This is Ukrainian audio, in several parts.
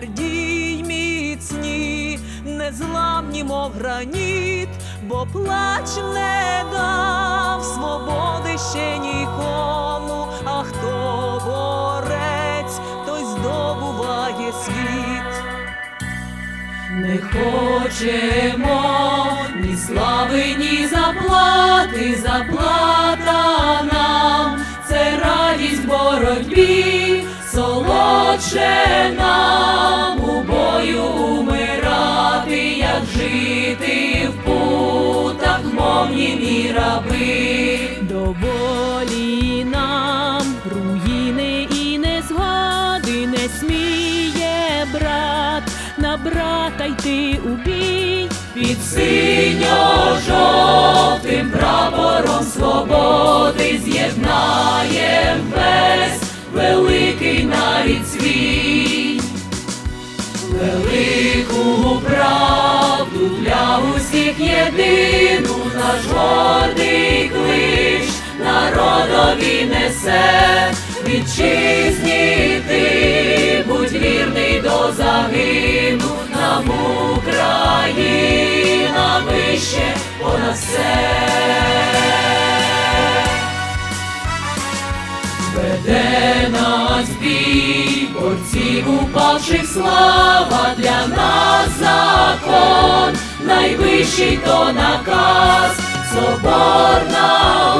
життєвому, тверді й міцні, незламні, мов граніт, бо плач не дав свободи ще нікому, а хто борець, той здобуває світ. Не хочемо ні слави, ні заплати, заплата путах, мов німі раби. Доволі нам руїни і незгоди не сміє брат. На брата йти у бій. Під синьо-жовтим прапором свободи з'єднаєм весь великий нарід свій, велику правду для усіх єдину наш гордий клич народові несе. Вітчизні ти, будь вірний до загину, нам Україна вище понад все. Веде нас бій, борців упавших слава для нас закон, найвищий то наказ, соборна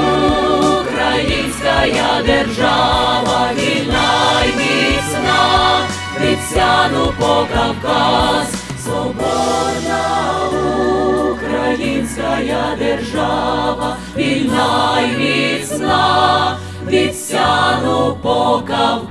українська держава, вільна й міцна, від сяну по Кавказ, соборна українська держава, вільна й міцна, від по Кавказ.